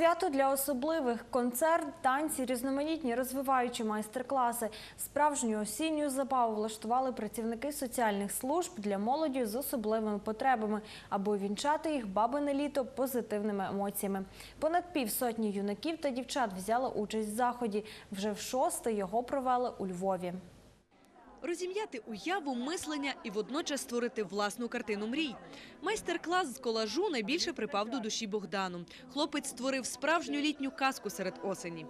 Свято для особливих концерт, танці, різноманітні розвиваючі майстер-класи. Справжню осінню забаву влаштували працівники соціальних служб для молоді з особливими потребами, аби увінчати їх бабине літо позитивними емоціями. Понад півсотні юнаків та дівчат взяли участь в заході. Вже в шосте його провели у Львові. Розім'яти уяву, мислення і водночас створити власну картину мрій. Майстер-клас з колажу найбільше припав до душі Богдану. Хлопець створив справжню літню казку серед осені.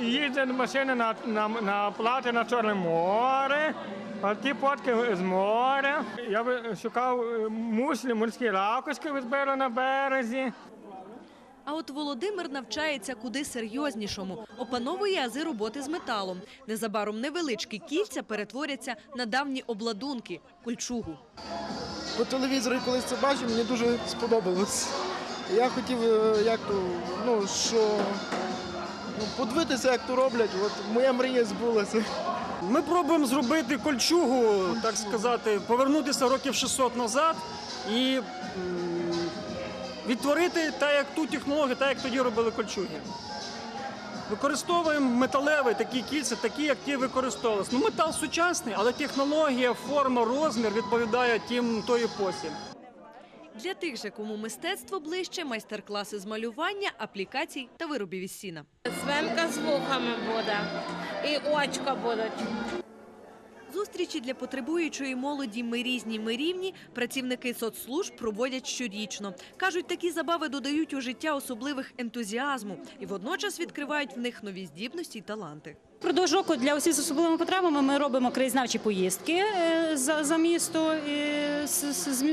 Їздять машини на, на, на плати на Чорне море, а ті фотки з моря. Я шукав е, мушлі, морські ракушки визбирали на березі. А от Володимир навчається куди серйознішому. Опановує ази роботи з металом. Незабаром невеличкі кільця перетворяться на давні обладунки – кольчугу. По телевізору колись це бачив, мені дуже сподобалось. Я хотів, е, як ну, що, ну, подивитися, як то роблять. От моя мрія збулася. Ми пробуємо зробити кольчугу, так сказати, повернутися років 600 назад і відтворити так, як ту технологію, так як тоді робили кольчуги. Використовуємо металеві такі кільця, такі, як ті використовувалися. Ну, метал сучасний, але технологія, форма, розмір відповідає тим тої епосі. Для тих же, кому мистецтво ближче, майстер-класи з малювання, аплікацій та виробів із сіна. Свенка з вухами буде і очка будуть. Зустрічі для потребуючої молоді «Ми різні, ми рівні» працівники соцслужб проводять щорічно. Кажуть, такі забави додають у життя особливих ентузіазму і водночас відкривають в них нові здібності й таланти. Впродовж року для осіб з особливими потребами ми робимо краєзнавчі поїздки е, за, за місто,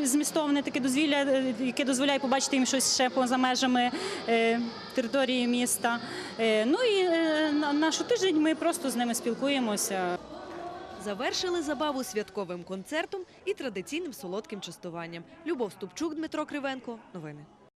змістовне таке дозвілля, е, яке дозволяє побачити їм щось ще поза межами е, території міста. Ну і на, на щотиждень ми просто з ними спілкуємося. Завершили забаву святковим концертом і традиційним солодким частуванням. Любов Ступчук, Дмитро Кривенко. Новини.